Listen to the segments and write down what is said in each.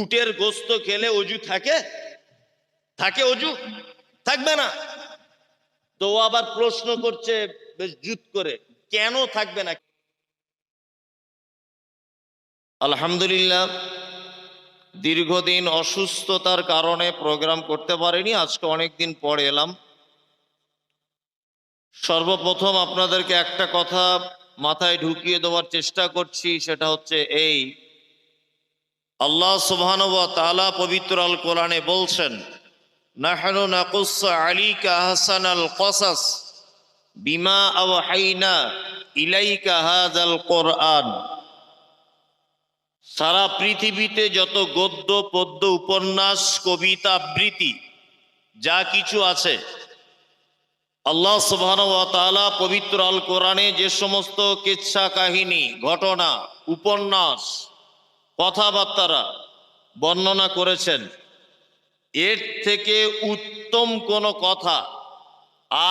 উটের গোস্ত খেলে অজু থাকে? থাকে অজু? থাকবে না। তো ও আবার প্রশ্ন করছে বেশ জুত করে, কেন থাকবে না? আলহামদুলিল্লাহ, দীর্ঘদিন অসুস্থতার কারণে প্রোগ্রাম করতে পারিনি, আজকে অনেকদিন পরে এলাম। সর্বপ্রথম আপনাদেরকে একটা কথা মাথায় ঢুকিয়ে দেওয়ার চেষ্টা করছি, সেটা হচ্ছে এই আল্লাহ সুবহানাহু ওয়া তাআলা পবিত্র আল কোরআনে বলছেন, নাহনু নাকুসসু আলাইকা আহসানাল কসাস বিমা আওহাইনা ইলাইকা হাযাল কোরআন। সারা পৃথিবীতে যত গদ্য, পদ্য, উপন্যাস, কবিতা, আবৃত্তি, যা কিছু আছে, আল্লাহ তাআলা পবিত্র আল কোরআনে যে সমস্ত কিচ্ছা কাহিনী, ঘটনা, উপন্যাস কথাবার্তারা বর্ণনা করেছেন। এর থেকে উত্তম কোনো কথা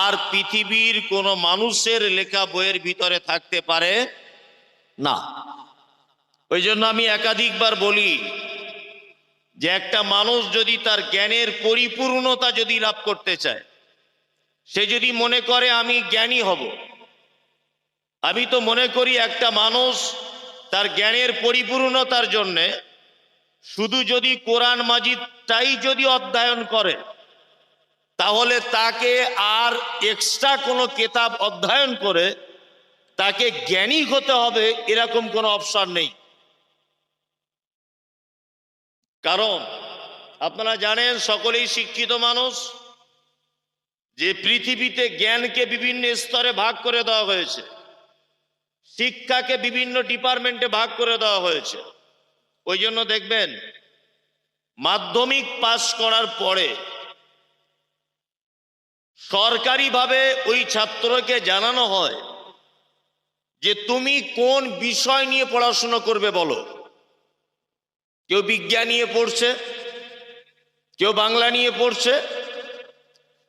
আর পৃথিবীর কোনো মানুষের লেখা বইয়ের ভিতরে থাকতে পারে না। ওই জন্য আমি একাধিকবার বলি যে একটা মানুষ যদি তার জ্ঞানের পরিপূর্ণতা যদি লাভ করতে চায়, সে যদি মনে করে আমি জ্ঞানী হব, আমি তো মনে করি একটা মানুষ তার জ্ঞানের পরিপূর্ণতার জন্যে শুধু যদি কোরআন মাজিদটাই যদি অধ্যয়ন করে, তাহলে তাকে আর এক্সট্রা কোনো কেতাব অধ্যয়ন করে তাকে জ্ঞানী হতে হবে এরকম কোনো অপশন নেই। কারণ আপনারা জানেন সকলেই শিক্ষিত মানুষ, যে পৃথিবীতে জ্ঞানকে বিভিন্ন স্তরে ভাগ করে দেওয়া হয়েছে। শিক্ষাকে বিভিন্ন ডিপার্টমেন্টে ভাগ করে দেওয়া হয়েছে। ওই জন্য দেখবেন, মাধ্যমিক পাশ করার পরে সরকারিভাবে ওই ছাত্রকে জানানো হয় যে, তুমি কোন বিষয় নিয়ে পড়াশোনা করবে বলো? কেউ বিজ্ঞান নিয়ে পড়ছে, কেউ বাংলা নিয়ে পড়ছে,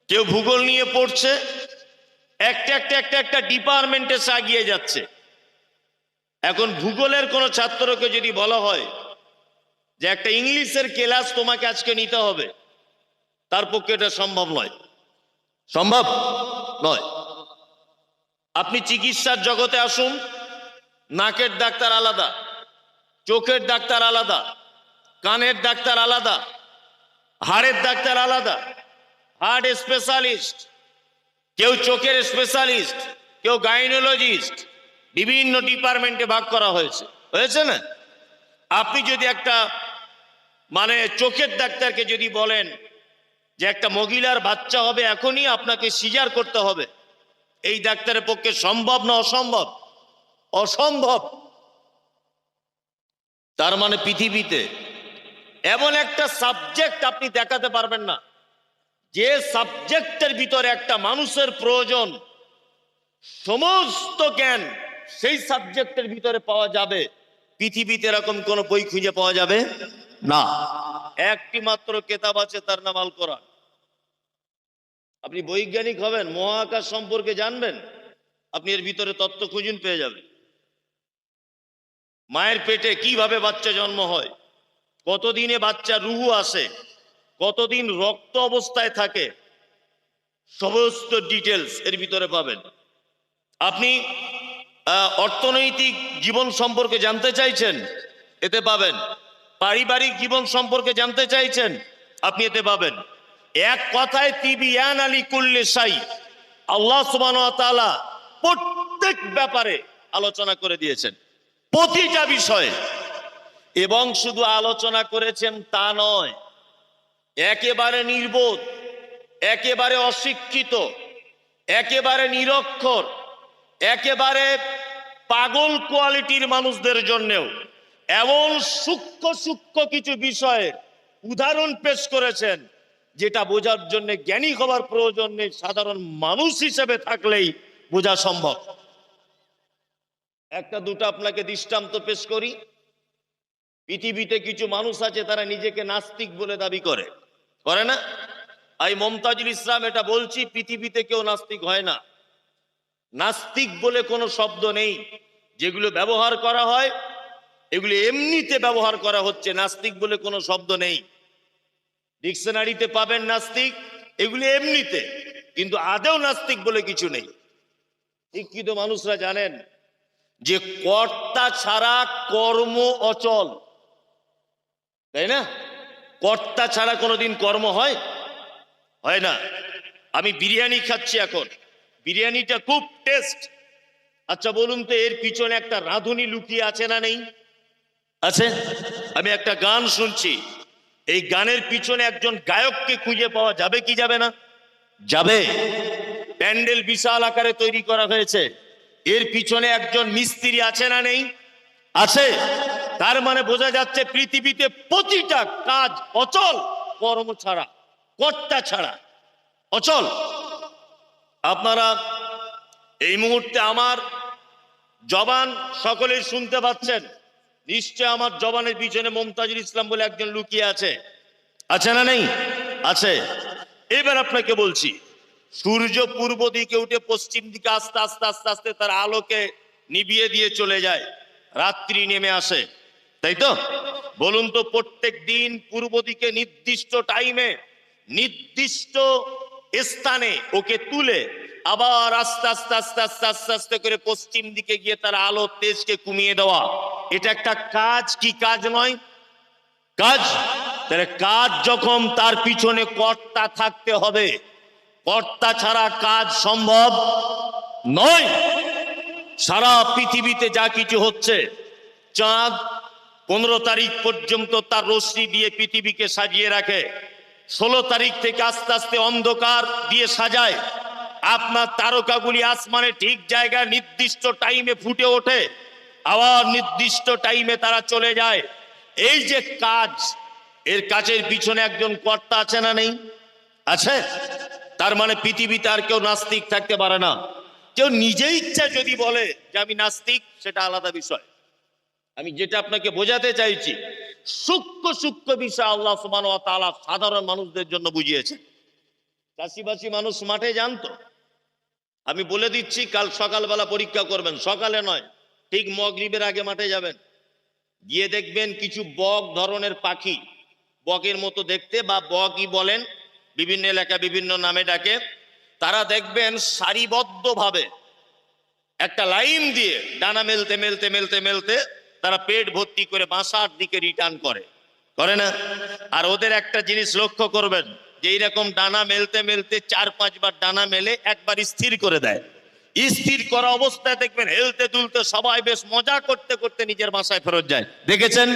কেউ ভূগোল নিয়ে পড়ছে, একটা একটা একটা একটা ডিপার্টমেন্টে আগিয়ে যাচ্ছে। এখন ভূগোলের কোনো ছাত্রকে যদি বলা হয় যে একটা ইংলিশের ক্লাস তোমাকে আজকে নিতে হবে, তার পক্ষে এটা সম্ভব নয়। সম্ভব নয়। আপনি চিকিৎসার জগতে আসুন, নাকের ডাক্তার আলাদা, চোখের ডাক্তার আলাদা, কানের ডাক্তার আলাদা, হাড়ের ডাক্তার আলাদা, হার্ট স্পেশালিস্ট, কেউ চোখের স্পেশালিস্ট, কেউ গাইনোলজিস্ট বিভিন্ন ডিপার্টমেন্টে ভাগ করা হয়েছে। হয়েছে না? আপনি যদি একটা মানে চোখের ডাক্তারকে যদি বলেন যে একটা মহিলার বাচ্চা হবে, এখনই আপনাকে সিজার করতে হবে। এই ডাক্তারের পক্ষে সম্ভব না অসম্ভব? অসম্ভব! তার মানে পৃথিবীতে এমন একটা সাবজেক্ট আপনি দেখাতে পারবেন না, যে সাবজেক্টের ভিতরে একটা মানুষের প্রয়োজন সমস্ত জ্ঞান। সেই সাবজেক্টের ভিতরে পাওয়া যাবে। পৃথিবীতে এরকম কোন বই খুঁজে পাওয়া যাবে? না। একটি মাত্র কেতাব আছে, তার নাম আল কোরআন। আপনি বৈজ্ঞানিক হবেন, মহাকাশ সম্পর্কে জানবেন, আপনি এর ভিতরে তত্ত্ব খুঁজুন, পেয়ে যাবেন। মায়ের পেটে কীভাবে বাচ্চা জন্ম হয়? কতদিনে বাচ্চা রুহু আসে? কতদিন রক্ত অবস্থায় থাকে? সমস্ত ডিটেলস এর ভিতরে পাবেন। আপনি অর্থনৈতিক জীবন সম্পর্কে জানতে চাইছেন, এতে পাবেন। পারিবারিক জীবন সম্পর্কে জানতে চাইছেন, আপনি এতে পাবেন। এক কথায় তিবিয়ান আলী কুল্লে সাই আল্লাহ সুবান প্রত্যেক ব্যাপারে আলোচনা করে দিয়েছেন, প্রতিটা বিষয়ে। এবং শুধু আলোচনা করেছেন তা নয়, একেবারে নির্বোধ, একেবারে অশিক্ষিত, একেবারে নিরক্ষর, একেবারে পাগল কোয়ালিটির মানুষদের জন্যেও এমন সূক্ষ্ম সূক্ষ্ম কিছু বিষয়ের উদাহরণ পেশ করেছেন, যেটা বোঝার জন্য জ্ঞানী হবার প্রয়োজন নেই, সাধারণ মানুষ হিসেবে থাকলেই বোঝা সম্ভব। একটা, দুটো আপনাকে দৃষ্টান্ত পেশ করি। পৃথিবীতে কিছু মানুষ আছে, তারা নিজেকে নাস্তিক বলে দাবি করে। করে না? আমি মমতাজুল ইসলাম এটা বলছি, পৃথিবীতে কেউ নাস্তিক হয় না। নাস্তিক বলে কোনো শব্দ নেই। যেগুলো ব্যবহার করা হয়, এগুলি এমনিতে ব্যবহার করা হচ্ছে, নাস্তিক বলে কোনো শব্দ নেই। ডিকশনারিতে পাবেন নাস্তিক, এগুলি এমনিতে, কিন্তু আদেও নাস্তিক বলে কিছু নেই। শিক্ষিত মানুষরা জানেন যে কর্তা ছাড়া কর্ম অচল। তাই না? কর্তা ছাড়া কোনোদিন কর্ম হয়? হয় না। আমি বিরিয়ানি খাচ্ছি এখন। বিরিয়ানিটা খুব টেস্ট। আচ্ছা বলুন তো, এর পিছনে একটা রাঁধুনি লুকিয়ে আছে না নেই? আছে। আমি একটা গান শুনছি। এই গানের পিছনে একজন গায়ককে খুঁজে পাওয়া যাবে কি যাবে না? যাবে। প্যান্ডেল বিশাল আকারে তৈরি করা হয়েছে। এর পিছনে একজন মিস্ত্রি আছে না নেই? আছে। তার মানে বোঝা যাচ্ছে পৃথিবীতে প্রতিটা কাজ অচল, কর্ম ছাড়া, কর্তা ছাড়া। অচল। আপনারা এই মুহূর্তে আমার জবান সকলে শুনতে পাচ্ছেন। নিশ্চয় আমার জবানের পিছনে মমতাজুল ইসলাম বলে একজন লুকিয়ে আছে। আছে না নেই? আছে। এবার আপনাকে বলছি, সূর্য পূর্ব দিকে উঠে পশ্চিম দিকে আস্তে আস্তে আস্তে আস্তে তার আলোকে নিভিয়ে দিয়ে চলে যায়। রাত্রি নেমে আসে। তাই তো? বলুন তো প্রত্যেক দিন পূর্ব দিকে নির্দিষ্ট টাইমে নির্দিষ্ট স্থানে ওকে তুলে আবার আস্তে আস্তে আস্তে আস্তে আস্তে আস্তে করে পশ্চিম দিকে গিয়ে তার আলো তেজকে কমিয়ে দেওয়া। এটা একটা কাজ কি কাজ নয়? কাজ? তাহলে কাজ যখন তার পিছনে কর্তা থাকতে হবে, কর্তা ছাড়া কাজ সম্ভব নয়। সারা পৃথিবীতে যা কিছু হচ্ছে, চাঁদ পনেরো তারিখ পর্যন্ত তার রশ্মি দিয়ে পৃথিবীকে সাজিয়ে রাখে। ষোলো তারিখ থেকে আস্তে আস্তে অন্ধকার দিয়ে সাজায়। আপনার তারকাগুলি আসমানে ঠিক জায়গায় নির্দিষ্ট টাইমে ফুটে ওঠে। আবার নির্দিষ্ট টাইমে তারা চলে যায়। এই যে কাজ, এর কাজের পিছনে একজন কর্তা আছে না নেই? আছে? তার মানে পৃথিবীতে আর কেউ নাস্তিক থাকতে পারে না। কেউ নিজে ইচ্ছা যদি বলে যে আমি নাস্তিক, সেটা আলাদা বিষয়। আমি যেটা আপনাকে বোঝাতে চাইছি সূক্ষ্ম সূক্ষ্ম বিষয় আল্লাহ সুমান সাধারণ মানুষদের জন্য বুঝিয়েছে চাষিবাসী মানুষ মাঠে জানতো। আমি বলে দিচ্ছি, কাল সকালবেলা পরীক্ষা করবেন। সকালে নয়, ঠিক মগরিবের আগে মাঠে যাবেন। গিয়ে দেখবেন কিছু বক ধরনের পাখি। বকের মতো দেখতে বা বকই বলেন, বিভিন্ন এলাকা বিভিন্ন নামে ডাকে। তারা দেখবেন সারিবদ্ধভাবে একটা লাইন দিয়ে ডানা মেলতে মেলতে মেলতে মেলতে তারা পেট ভর্তি করে বাসার দিকে রিটার্ন করে। করে না? আর ওদের একটা জিনিস লক্ষ্য করবেন, যে এইরকম ডানা মেলতে মেলতে চার পাঁচবার ডানা মেলে একবার স্থির করে দেয়। স্থির করা অবস্থায় দেখবেন হেলতে দুলতে সবাই বেশ মজা করতে করতে নিজের বাসায় ফেরত যায়। দেখেছেন?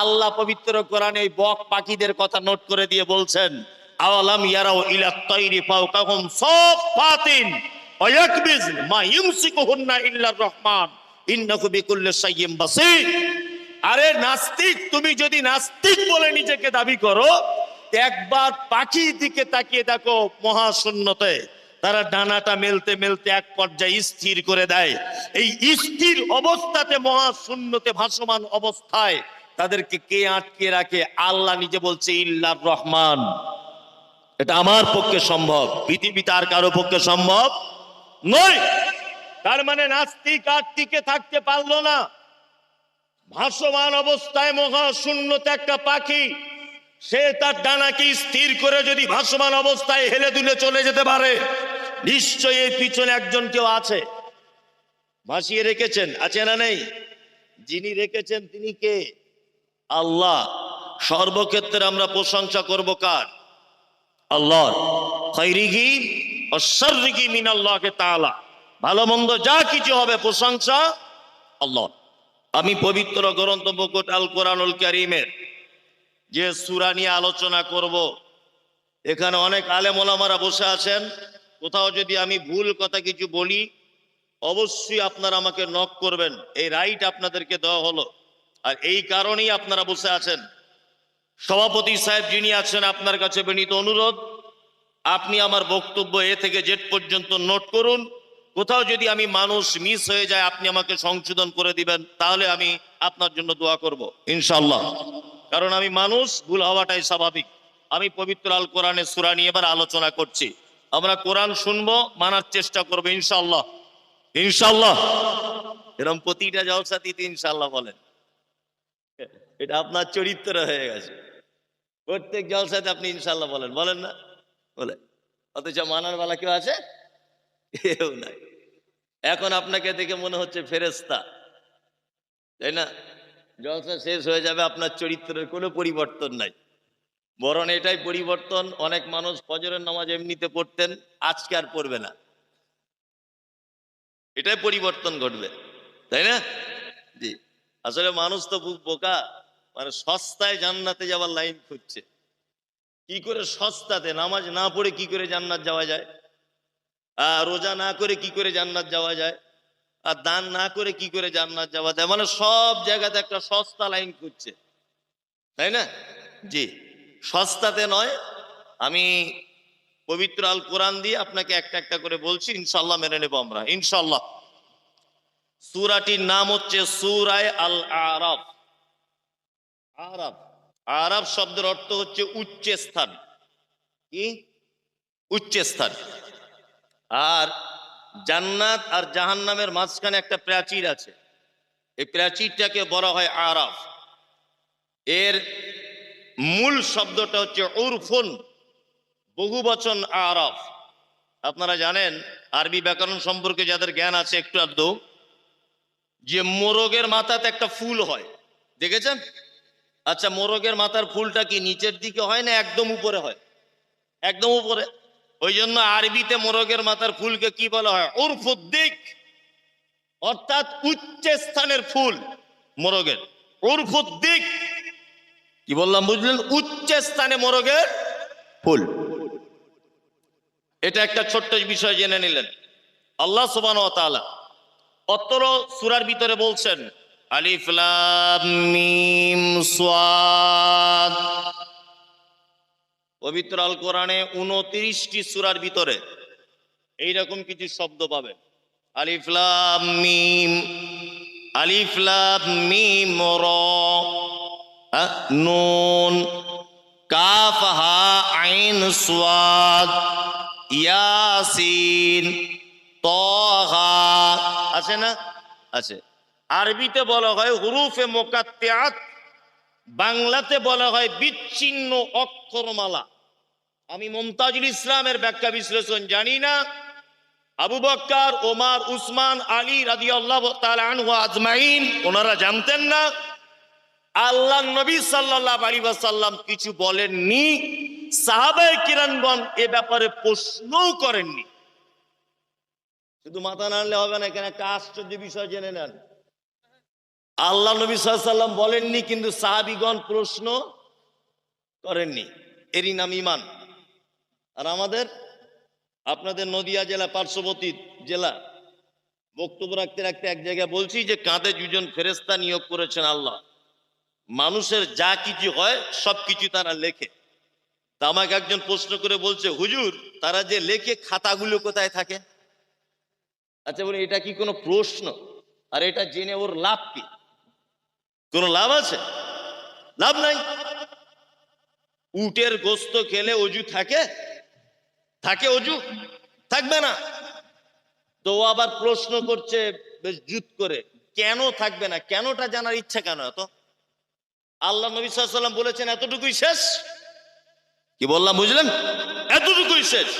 আল্লাহ পবিত্র কোরআনে এই বক পাখিদের কথা নোট করে দিয়ে বলছেন, আওয়ালাম ইয়ারাও ইলা ইল্লার রহমান। আরে নাস্তিক, তুমি যদি নাস্তিক বলে নিজেকে দাবি করো একবার পাখির দিকে তাকিয়ে দেখো মহাশূন্যতে। তারা ডানাটা মেলতে মেলতে এক পর্যায়ে স্থির করে দেয়। এই স্থির অবস্থাতে মহাশূন্যতে ভাসমান অবস্থায় তাদেরকে কে আটকে রাখে? আল্লাহ নিজে বলছে, ইল্লার রহমান। এটা আমার পক্ষে সম্ভব, পৃথিবী তার কারও পক্ষে সম্ভব নয়। তার মানে নাস্তিক আর টিকে থাকতে পারল না। ভাসমান অবস্থায় মহাশূন্যতে একটা পাখি, সে তার ডানাকে স্থির করে যদি ভাসমান অবস্থায় হেলে দুলে চলে যেতে পারে, নিশ্চয়ই এর পিছনে একজন কেউ আছে। ভাসিয়ে রেখেছেন, আছে না নেই? যিনি রেখেছেন তিনি কে? আল্লাহ। সর্বক্ষেত্রে আমরা প্রশংসা করব কার? আল্লাহর। খৈরিগি ও সর্রিগি মিন আল্লাহকে তাআলা। ভালো মন্দ যা কিছু হবে প্রশংসা আল্লাহ। আমি পবিত্র গ্রন্থ মুকুট আল কোরআনুল কারীমের যে সুরা নিয়ে আলোচনা করব, এখানে অনেক আলেম ওলামারা বসে আছেন। কোথাও যদি আমি ভুল কথা কিছু বলি, অবশ্যই আপনারা আমাকে নক করবেন। এই রাইট আপনাদেরকে দেওয়া হলো। আর এই কারণেই আপনারা বসে আছেন। সভাপতি সাহেব যিনি আছেন, আপনার কাছে বিনীত অনুরোধ, আপনি আমার বক্তব্য এ থেকে জেড পর্যন্ত নোট করুন। কোথাও যদি আমি মানুষ মিস হয়ে যায়, আপনি আমাকে সংশোধন করে দিবেন, তাহলে আমি আপনার জন্য দোয়া করব ইনশাল্লাহ কারণ আমি মানুষ, ভুল হওয়াটাই স্বাভাবিক। আমি পবিত্র আল কোরআনের সুরা নিয়ে এবার আলোচনা করছি। আমরা কোরআন শুনব, মানার চেষ্টা করব ইনশাল্লাহ ইনশাল্লাহ এরকম প্রতিটা জলসাতিতে ইনশাল্লাহ বলেন। এটা আপনার চরিত্র হয়ে গেছে। প্রত্যেক জলসাতে আপনি ইনশাল্লাহ বলেন বলেন না? বলে অথচ মানার বেলা কেউ আছে? কেউ নাই। এখন আপনাকে দেখে মনে হচ্ছে ফেরেস্তা তাই না? জলসা শেষ হয়ে যাবে, আপনার চরিত্রের কোনো পরিবর্তন নাই। বরং এটাই পরিবর্তন, অনেক মানুষ ফজরের নামাজ এমনিতে পড়তেন, আজকে আর পড়বে না। এটাই পরিবর্তন ঘটবে, তাই না? জি। আসলে মানুষ তো খুব বোকা মানে সস্তায় জান্নাতে যাওয়ার লাইন খুঁজছে। কি করে সস্তাতে নামাজ না পড়ে কি করে জান্নাত যাওয়া যায়? রোজা না করে কি করে জান্নাত যাওয়া যায়? আর দান না করে কি করে জান্নাত যাওয়া যায়? মানে সব জায়গাতে একটা সস্তা লাইন খুঁজছে। তাই না? জি। সস্তাতে নয়, আমি পবিত্র আল কোরআন দিয়ে আপনাকে একটা একটা করে বলছি ইনশাল্লাহ মেনে নেব আমরা। ইনশাল্লাহ সুরাটির নাম হচ্ছে সুরায় আল আরব আরব আরব শব্দের অর্থ হচ্ছে উচ্চ স্থান কি? উচ্চ স্থান আর জান্নাত আর জাহান্নামের মাঝখানে একটা প্রাচীর আছে। এই প্রাচীরটাকে বলা হয় আরব এর মূল শব্দটা হচ্ছে উরফুন, বহু বচন আরব আপনারা জানেন, আরবি ব্যাকরণ সম্পর্কে যাদের জ্ঞান আছে একটু আধটু, যে মোরগের মাথাতে একটা ফুল হয়। দেখেছেন? আচ্ছা মোরগের মাথার ফুলটা কি নিচের দিকে হয় না একদম উপরে হয়? একদম উপরে? ওই জন্য আরবিতে মোরগের মাথার ফুলকে কি বলা হয়? উর্ফুদ্দিক। অর্থাৎ উচ্চ স্থানের ফুল মোরগের। উর্ফুদ্দিক। কি বললাম বুঝলেন? উচ্চ স্থানে মোরগের ফুল। এটা একটা ছোট্ট বিষয় জেনে নিলেন। আল্লাহ সুবান অত্তর সুরার ভিতরে বলছেন, আলিফ লাম মিম সাদ পবিত্র আল কোরআনে উনত্রিশটি সুরার ভিতরে এইরকম কিছু শব্দ পাবে। আলিফ, লাম, মিম, আলিফ, লাম, মিম, র নুন, কাফ, হা, আইন সাদ ইয়াসিন তহা আছে না? আছে। আরবিতে বলা হয় হুরুফে মোকাত্তিয়াত বাংলাতে বলা হয় বিচ্ছিন্ন অক্ষরমালা। আমি মমতাজুল ইসলামের ব্যাখ্যা বিশ্লেষণ জানি না। আবু বক্কার, ওমার, উসমান, আলী রাজি আল্লাহ আজমাইন, ওনারা জানতেন না। আল্লাহ নবী সাল্লাহ আলী সাল্লাম কিছু বলেননি। সাহাবাই কিরানগণ এ ব্যাপারে প্রশ্নও করেননি। শুধু মাথা নাড়লে হবে না, এখানে একটা আশ্চর্য বিষয় জেনে নেন। আল্লাহ নবী সাল্লাম বলেননি, কিন্তু সাহাবিগণ প্রশ্ন করেননি। এরই নাম ইমান আর আমাদের, আপনাদের নদিয়া জেলা, পার্শ্ববর্তী জেলা, বক্তব্য রাখতে রাখতে এক জায়গায় বলছি যে, কাঁধে দুজন ফেরেস্তা নিয়োগ করেছেন আল্লাহ। মানুষের যা কিছু হয় সব কিছু তারা লেখে। তা আমাকে একজন প্রশ্ন করে বলছে, হুজুর, তারা যে লেখে, খাতাগুলো কোথায় থাকে? আচ্ছা বলি, এটা কি কোনো প্রশ্ন? আর এটা জেনে ওর লাভ কি? কোনো লাভ আছে? লাভ নাই। উটের গোস্ত খেলে অজু থাকে? থাকে অজু? থাকবে না। তো ও আবার প্রশ্ন করছে বেশ জুত করে, কেন থাকবে না? কেনটা জানার ইচ্ছা কেন এত? আল্লাহ নবী বলেছেন, এতটুকুই শেষ? কি বললাম, বুঝলেন? এতটুকুই শেষ।